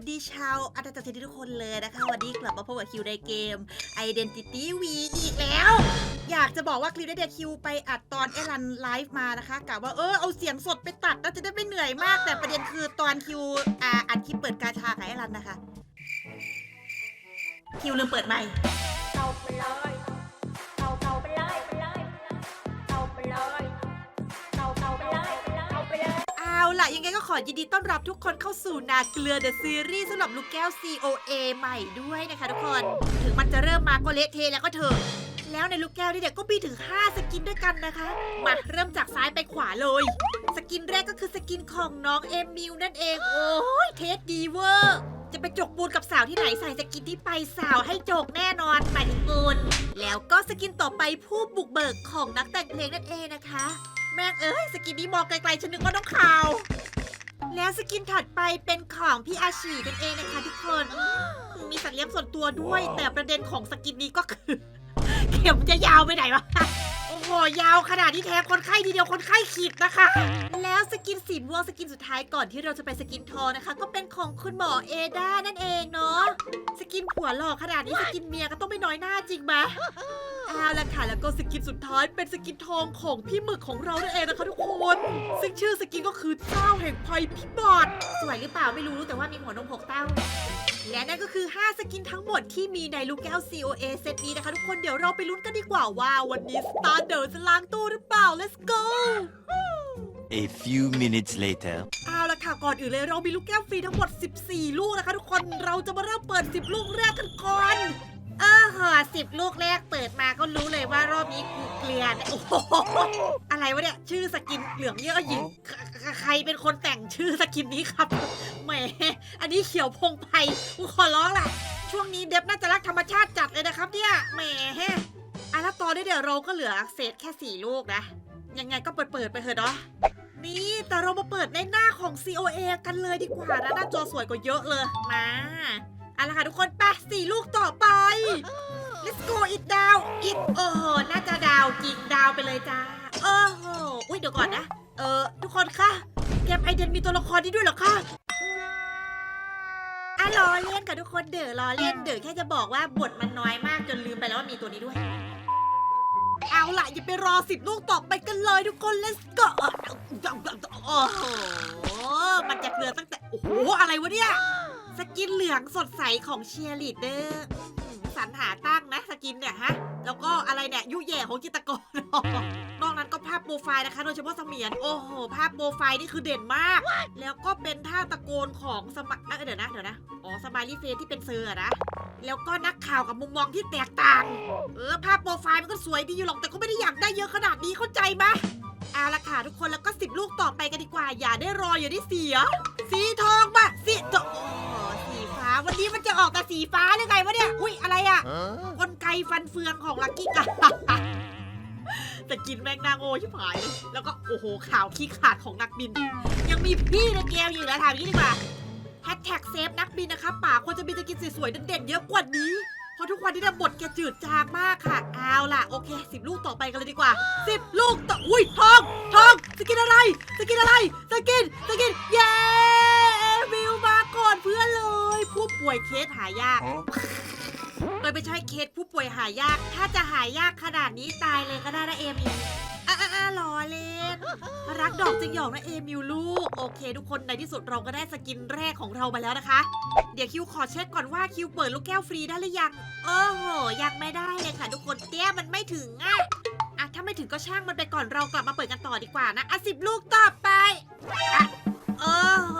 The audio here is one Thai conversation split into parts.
วัสดีชาวอาจารย์ทีทุกคนเลยนะคะ วันนี้กลับมาพบกับคิวในเกม Identity V อีกแล้ว อยากจะบอกว่าคลิปได้เดียคิวไปอัดตอนเอรันไลฟ์มานะคะกะว่าเออเอาเสียงสดไปตัดแล้วจะได้ไม่เหนื่อยมาก แต่ประเด็นคือตอนคิวอ่าอัดคลิปเปิดกาชากับเอรันนะคะ คิวลืมเปิดไมค์เอาไปเลย ล่ะ ยังไงก็ขอยินดีต้อนรับทุกคนเข้าสู่นาเกลือ The Series สำหรับลูกแก้ว COA ใหม่ด้วยนะคะทุกคน ถึงมันจะเริ่มมาก็เละเทแล้วก็เถอะ แล้วในลูกแก้วนี่เด็กก็มีถึง 5 สกินด้วยกันนะคะ มาเริ่มจากซ้ายไปขวาเลย สกินแรกก็คือสกินของน้องเอมิวนั่นเอง โอ้ยเทสดีเวอร์จะไปจกปูนกับสาวที่ไหนใส่สกินที่ไปสาวให้จกแน่นอนหมายถึงปูนแล้วก็สกินต่อไปผู้บุกเบิกของนักแต่งเพลงนั่นเองนะคะ แม่งเอ้ยสกินนี้มองไกลๆฉันนึกว่าน้องข่าว แล้วสกินถัดไปเป็นของพี่อาชีนั่นเองนะคะทุกคนอืมมีสัตว์เลี้ยงส่วนตัวด้วย แต่ประเด็นของสกินนี้ก็คือ เข็มจะยาวไปไหนวะโอ้โหยาวขนาดที่แท้คนไข้ทีเดียวคนไข้ขีดนะคะ แล้วสกินสีม่วงสกินสุดท้ายก่อนที่เราจะไปสกินทองนะคะ ก็เป็นของคุณหมอเอดานั่นเองเนาะสกินผัวหล่อขนาดนี้สกินเมียก็ต้องไม่น้อยหน้าจริงไหม เอาละค่ะแล้วก็สกินสุดท้ายเป็นสกินทองของพี่หมึกของเรานั่นเองนะคะทุกคน ซึ่งชื่อสกินก็คือเจ้าแห่งภัยพิบัติสวยหรือเปล่าไม่รู้แต่ว่ามีหัวนมหกเต้า และนั่นก็คือ 5 สกินทั้งหมดที่มีในลูกแก้ว COA เซตนี้นะคะทุกคนเดี๋ยวเราไปลุ้นกันดีกว่าว่าวันนี้สตาร์เดอร์จะล้างตู้หรือเปล่า let's go A few minutes later. เอาละค่ะก่อนอื่นเลยเรามีลูกแก้วฟรีทั้งหมด 14 ลูกนะคะทุกคนเราจะมาเริ่มเปิด 10 ลูกแรกกันก่อน เออเหอะสิบลูกแรกเปิดมาก็รู้เลยว่ารอบนี้กูเกลียนโอ้โหอะไรวะเนี่ย ชื่อสกินเหลืองเยอะหญิงใครใครเป็นคนแต่งชื่อสกินนี้ครับแหมอันนี้เขียวพงไพกูขอร้องแหละช่วงนี้เดฟน่าจะรักธรรมชาติจัดเลยนะครับเนี่ยแหมอะแล้วตอนนี้เดี๋ยวเราก็เหลือเศษแค่สี่ลูกนะ ยังไงก็เปิดเปิดๆไปเถอะเนาะ นี่แต่เรามาเปิดในหน้าของ COA กันเลยดีกว่านะหน้าจอสวยกว่าเยอะเลย มา เอาละค่ะทุกคนไปสี่ลูกต่อไป let's go it down it โอ้โหน่าจะดาวจริงดาวไปเลยจ้าโอ้โหอุ้ยเดี๋ยวก่อนนะ เออทุกคนคะเกมไอเดนมีตัวละครนี้ด้วยเหรอคะอะรอเล่นกับทุกคนเด๋อรอเล่นเด๋อแค่จะบอกว่าบทมันน้อยมากจนลืมไปแล้วว่ามีตัวนี้ด้วย เอาล่ะอย่าไปรอสิบลูกต่อไปกันเลยทุกคน let's go โอ้โหมันจะเกลือตั้งแต่โอ้โหอะไรวะเนี่ย สกินเหลืองสดใสของเชียร์ลีดเดอร์สรรหาตั้งนะสกินเนี่ยฮะ แล้วก็อะไรเนี่ยยุ่ยแย่ของจิตกร นอกนั้นก็ภาพโปรไฟล์นะคะ โดยเฉพาะเสมียน โอ้โห ภาพโปรไฟล์นี่คือเด่นมาก แล้วก็เป็นท่าตะโกนของสมัเดี๋ยวนะเดี๋ยวนะ อ๋อสมายลี่เฟนที่เป็นเซอร์นะ แล้วก็นักข่าวกับมุมมองที่แตกต่าง เออ ภาพโปรไฟล์มันก็สวยดีอยู่หรอก แต่ก็ไม่ได้อยากได้เยอะขนาดนี้เข้าใจไหมเอาละค่ะทุกคนแล้วก็สิบลูกต่อไปกันดีกว่า อย่าได้รออย่าได้เสีย สีทองปะสีทอง วันนี้มันจะออกแต่สีฟ้าหรือไงวะเนี่ย อุ้ยอะไรอะ Huh? กลไกฟันเฟืองของลักกี้กาแต่กินแมงนางโง่ชิบหายเลยแล้วก็โอ้โหข่าวขี้ขาดของนักบิน ยังมีพี่ในเกมอยู่แล้วถามอย่างนี้ดีกว่าแฮชแท็กเซฟนักบินนะคะป่าควรจะมีสกินสวยๆเด่นๆเยอะกว่านี้เพราะทุกวันนี้นะบทแกจืดจางมากค่ะ เอาล่ะ โอเคสิบลูกต่อไปกันเลยดีกว่าสิบลูกต่อ อุ้ยทอง ทองสกินอะไรสกินอะไรสกินสกิน เย้ ป่วยเคสหายากโดยไม่ใช่เคสผู้ป่วยหายาก ถ้าจะหายากขนาดนี้ตายเลยก็ได้นะเอมิวอะอะอะรอเล่นรักดอกจึงหยอกนะเอมิวลูก โอเค ทุกคนในที่สุดเราก็ได้สกินแรกของเรามาแล้วนะคะ เดี๋ยวคิวขอเช็คก่อนว่าคิวเปิดลูกแก้วฟรีได้หรือยัง โอ้โห ยังไม่ได้เลยค่ะ ทุกคนเตี้ยมันไม่ถึงอะอะถ้าไม่ถึงก็ช่างมันไปก่อนเรากลับมาเปิดกันต่อดีกว่านะอะสิบลูกต่อไปอะ โอ้โห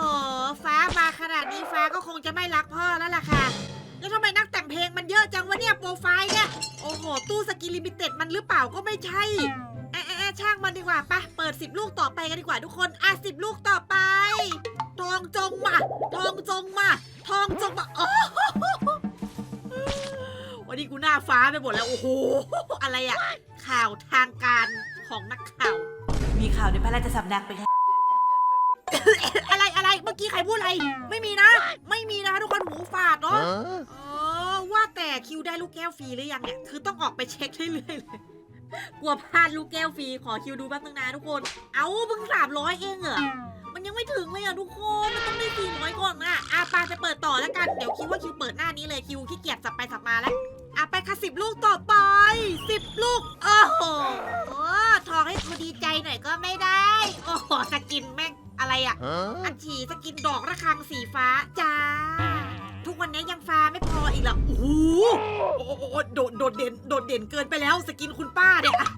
ฟ้ามาขนาดนี้ฟ้าก็คงจะไม่รักพ่อแล้วล่ะค่ะ แล้วทำไมนักแต่งเพลงมันเยอะจังวะเนี่ยโปรไฟล์เนี่ย โอ้โห ตู้สกินลิมิเต็ดมันหรือเปล่าก็ไม่ใช่แอะแอะแอะช่างมันดีกว่าปะเปิด 10 ลูกต่อไปกันดีกว่าทุกคน อะ10ลูกต่อไป ทองจงมาทองจงมาทองจงมาโอ้โหวันนี้กูหน้าฟ้าไปหมดแล้ว โอ้โห อะไรอะข่าวทางการของนักข่าว มีข่าวในพระราชสำนักไปแล้ว อะไรอะไรเมื่อกี้ใครพูดอะไร ไม่มีนะ ไม่มีนะคะทุกคนหูฝาดเนาะ Huh? อ๋อว่าแต่คิวได้ลูกแก้วฟรีหรือยังเนี่ย คือต้องออกไปเช็คเรื่อยๆเลยกลัวพลาดลูกแก้วฟรีขอคิวดูแป๊บนึงนะทุกคน เอาเพิ่งสามร้อยเองเหรอมันยังไม่ถึงเลยอะทุกคน มันต้องได้สี่ร้อยก่อนนะอะไปไปเปิดต่อเปิดหน้านี้เลยคิวขี้เกียจสับไปสับมาแล้วอะไปค่ะสิบลูกต่อไปสิบลูก โอ้โหโอ้ทองให้กูดีใจหน่อยก็ไม่ได้ โอ้โหสกินแม่ง อะไรอะ อันฉีสกินดอกระฆังสีฟ้าจ้า ทุกวันนี้ยังฟ้าไม่พออีกเหรอโอ้โหโอ้โหโดดโดดเด่นโดดเด่นเกินไปแล้วสกินคุณป้าเนี่ยอะ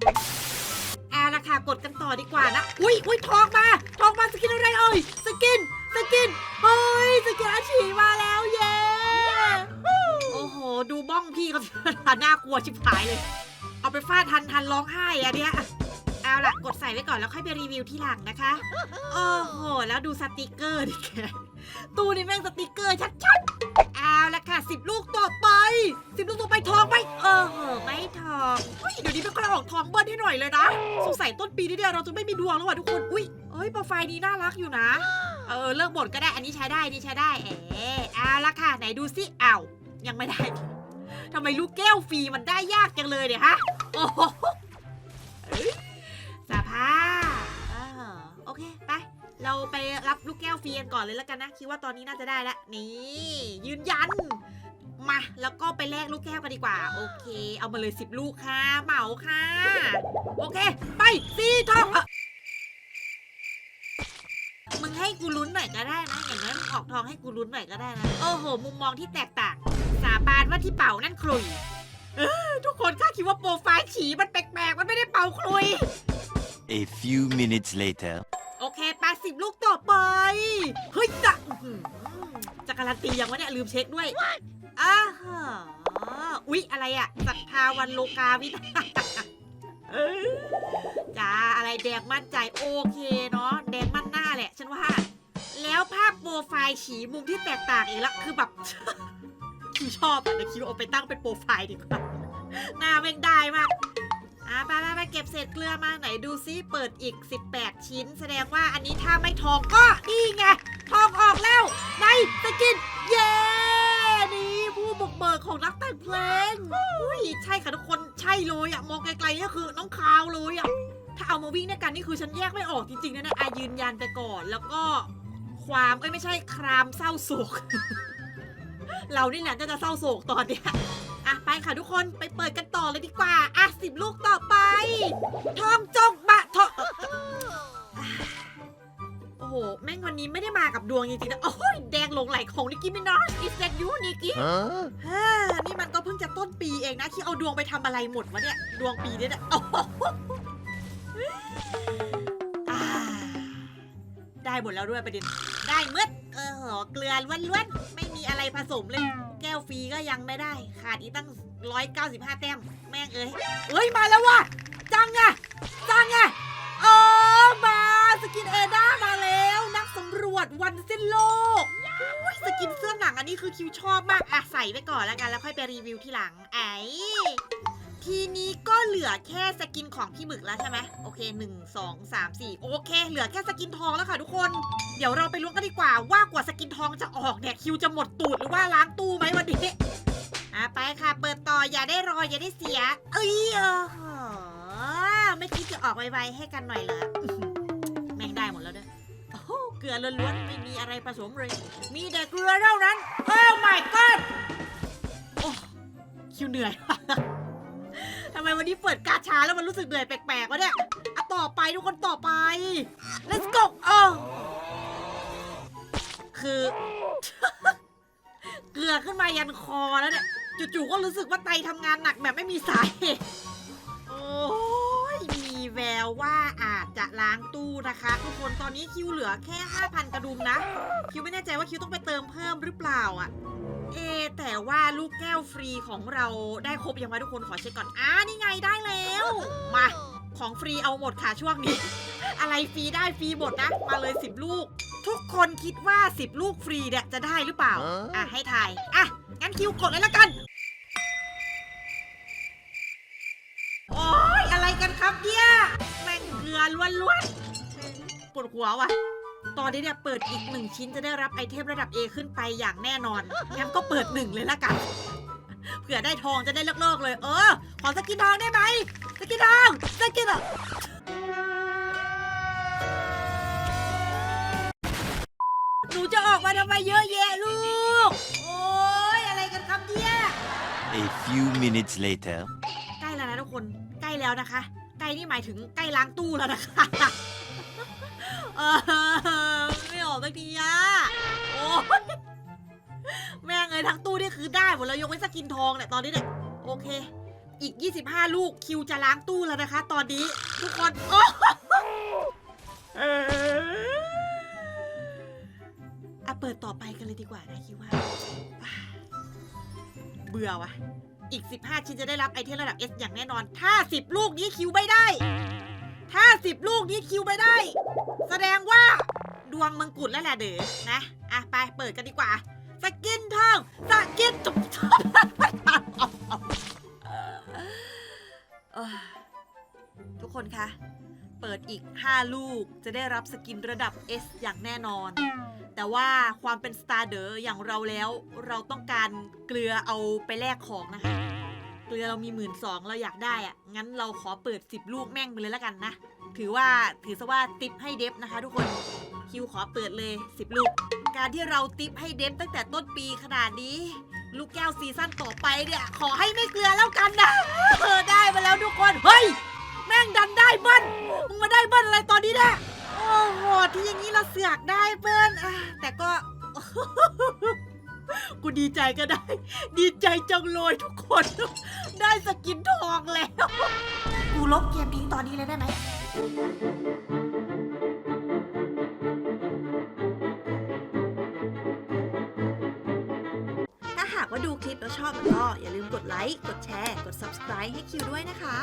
เอาละค่ะกดกันต่อดีกว่านะ อุ้ยอุ้ยทองมาทองมาสกินอะไรเอ่ยสกินสกินเฮ้ยสกินอาชีมาแล้วเย้โอ้โห ดูบ้องพี่เขาน่ากลัวชิบหายเลย เอาไปฟาดทันทันร้องไห้อะเนี่ย เอาล่ะ กดใส่ไว้ก่อนแล้วค่อยไปรีวิวที่หลังนะคะ โอ้โห แล้วดูสติกเกอร์ดิแก ตู้นี่แม่งสติกเกอร์ชัดๆ เอาละค่ะสิบลูกต่อไปสิบลูกต่อไปทองไหมเออเหอะไม่ทองเฮ้ยเดี๋ยวนี้ไม่ค่อยออกทองเบิ้ลให้หน่อยเลยนะ สงสัยต้นปีนี้เนี่ยเราจะไม่มีดวงแล้วว่ะทุกคน อุ้ยเอ้ยโปรไฟล์นี้น่ารักอยู่นะ เออเลิกบ่นก็ได้ อันนี้ใช้ได้อันนี้ใช้ได้ เอ๋เอาละค่ะ ไหนดูสิอ้าวยังไม่ได้ ทำไมลูกแก้วฟรีมันได้ยากจังเลยเนี่ยฮะ โอ้โหเอ้ย สภาพเออโอเค ไป เราไปรับลูกแก้วฟรีกันก่อนเลยแล้วกันนะ คิดว่าตอนนี้น่าจะได้ล้วนี่ ยืนยัน มา แล้วก็ไปแลกลูกแก้วกันดีกว่า โอเค เอามาเลยสิบลูกค่ะ เหมาค่ะ โอเค ไปสีทองเอ่อมึงให้กูลุ้นหน่อยก็ได้นะ อย่างนั้นออกทองให้กูลุ้นหน่อยก็ได้นะ โอ้โห มุมมองที่แตกต่าง สาบานว่าที่เป่านั่นคลุยเออทุกคนข้าคิดว่าโปรไฟล์ฉีมันแปลกๆ มันไม่ได้เป่าคลุย A few minutes later. โอเคแปดสิบลูกต่อไป เฮ้ยจะอื้อหือจะการันตียังวะเนี่ย ลืมเช็คด้วยอ้าฮะอุ๊ย อะไรอะศรัทธาวันโลกาวินาเออจ้า อะไรแดงมั่นใจ โอเคเนาะแดงมั่นหน้าแหละ ฉันว่า แล้วภาพโปรไฟล์ฉีมุมที่แตกต่างอีกแล้วคือแบบ คิวชอบอะแต่คิวเอาไปตั้งเป็นโปรไฟล์ดีกว่า หน้าแม่งได้มาก อะไปไปไปเก็บเศษเกลือมาไหนดูซิเปิดอีก 18 ชิ้น แสดงว่าอันนี้ถ้าไม่ทองก็นี่ไง ทองออกแล้วในสกินเย้นี่ผู้บุกเบิกของนักแต่งเพลงอุ้ยใช่ค่ะทุกคนใช่เลยอะมองไกลๆก็คือน้องคาวเลยอะถ้าเอามาวิ่งด้วยกันนี่คือฉันแยกไม่ออกจริงๆนะเนี่ยอายืนยันไปก่อนแล้วก็ความไม่ใช่ครามเศร้าโศก เรานี่แหละจะเศร้าโศกตอนเนี้ย อะไปค่ะทุกคนไปเปิดกันต่อเลยดีกว่า อะสิบลูกต่อไป ทองจงบะทองอะโอ้โห แม่งวันนี้ไม่ได้มากับดวงจริงๆนะ โอ้ยแดงหลงไหลของนิกกี้มินอสอิสเซนยูนิกกี้ Huh? ฮ่านี่มันก็เพิ่งจะต้นปีเองนะ ที่เอาดวงไปทำอะไรหมดวะเนี่ย ดวงปีเนี่ยนะโอ้โหอ่าได้หมดแล้วด้วยประเด็น ได้เมื่อเออหอเกลือล้วนๆ ไม่มีอะไรผสมเลยแก้ วฟรีก็ยังไม่ได้ ขาดอีกตั้ง 195 แต้ม แม่งเอ้ยเอ้ย มาแล้วว่ะ จังอะจังอะโอ้มาสกินเอด้ามาแล้ว นักสำรวจวันสิ้นโลกสกินเสื้อหนังอันนี้คือคิวชอบมากอะใส่ไว้ก่อนแล้วกันแล้วค่อยไปรีวิวทีหลัง ไอ้ทีนี้ก็เหลือแค่สกินของพี่หมึกแล้วใช่ไหมโอเค 1 2 3 4 โอเค เหลือแค่สกินทองแล้วค่ะทุกคน ดี๋ยวเราไปลุ้นกันดีกว่าว่ากว่าสกินทองจะออกเนี่ยคิวจะหมดตูดหรือว่าล้างตู้ไหมวันนี้อะไปค่ะ เปิดต่ออย่าได้รออย่าได้เสีย เอ้ยเออหอไม่คิดจะออกไวๆให้กันหน่อยเหรอแม่งได้หมดแล้วด้วยโอ้โหเกลือล้วนๆไม่มีอะไรผสมเลย มีแต่เกลือเท่านั้นโอ้ my god โอ้คิวเหนื่อยทำไมวันนี้เปิดกาชาแล้วมันรู้สึกเหนื่อยแปลกๆวะเนี่ยอะต่อไปทุกคนต่อไป let's go โอ้ คือ เกลือขึ้นมายันคอแล้วเนี่ยจู่ๆก็รู้สึกว่าไตทำงานหนักแบบไม่มีสาเหตุโอ้ยมีแววว่าอาจจะล้างตู้นะคะ ทุกคนตอนนี้คิวเหลือแค่ 5,000 กระดุมนะ คิวไม่แน่ใจว่าคิวต้องไปเติมเพิ่มหรือเปล่าอะ เอ แต่ว่าลูกแก้วฟรีของเราได้ครบยังไงทุกคนขอเช็คก่อนอ่านี่ไงได้แล้ว มาของฟรีเอาหมดค่ะช่วงนี้ อะไรฟรีได้ฟรีหมดนะ มาเลย 10 ลูก ทุกคนคิดว่า 10 ลูกฟรีเนี่ยจะได้หรือเปล่าฮะอะให้ทาย อะ งั้นคิวกดเลยละกัน โอ้ยอะไรกันครับเนี่ยแม่งเกลือล้วนๆปวดหัวว่ะ ตอนนี้เนี่ยเปิดอีกหนึ่งชิ้นจะได้รับไอเทมระดับ A ขึ้นไปอย่างแน่นอนงั้นก็เปิดหนึ่งเลยละกัน เผื่อได้ทองจะได้เลิกๆเลย เออ ขอสกินทองได้ไหมสกินทองสกินอะ หนูจะออกมาทำไมเยอะแยะลูก โอ้ยอะไรเนี่ย A few minutes later. ใกล้แล้วนะทุกคน ใกล้แล้วนะคะ ใกล้นี่หมายถึงใกล้ล้างตู้แล้วนะคะเออไม่ออกสักทีอะโอ้ยแม่งเอ้ยทั้งตู้นี่คือได้หมดแล้วยกเว้นสกินทองเนี่ยตอนนี้เนี่ยโอเค อีก 25 ลูกคิวจะล้างตู้แล้วนะคะ ตอนนี้ทุกคนโอ้อะ เปิดต่อไปกันเลยดีกว่านะคิดว่าเบื่อว่ะ อีก 15 ชิ้นจะได้รับไอเทมระดับ S อย่างแน่นอน ถ้า 10 ลูกนี้คิวไม่ได้ ถ้า 10 ลูกนี้คิวไม่ได้ แสดงว่าดวงมังกรแล้วแหละเด้อนะ อะ ไปเปิดกันดีกว่า สกินทอง อีก 5 ลูกจะได้รับสกินระดับ S อย่างแน่นอน แต่ว่าความเป็นสตาร์เดอร์อย่างเราแล้ว เราต้องการเกลือเอาไปแลกของนะคะ เกลือเรามีหมื่นสองเราอยากได้อะงั้นเราขอเปิด 10 ลูกแม่งไปเลยแล้วกันนะ ถือว่าถือซะว่าติปให้เดฟนะคะทุกคน คิวขอเปิดเลย 10 ลูก การที่เราติปให้เดฟตั้งแต่ต้นปีขนาดนี้ลูกแก้วซีซั่นต่อไปเนี่ย ขอให้ไม่เกลือแล้วกันนะเออได้มาแล้วทุกคน เฮ้ย แม่งดันได้เบิ้ลมึงมาได้เบิ้ลอะไรตอนนี้เนี่ยโอ้โหที่อย่างนี้เราเสือกได้เบิ้ลอะแต่ก็ กูดีใจก็ได้ ดีใจจังเลยทุกคน ได้สกินทองแล้ว กูลบเกมทิ้งตอนนี้เลยได้ไหมถ้าหากว่าดูคลิปแล้วชอบก็อย่าลืมกดไลค์ กดแชร์ กด subscribe ให้คิวด้วยนะคะ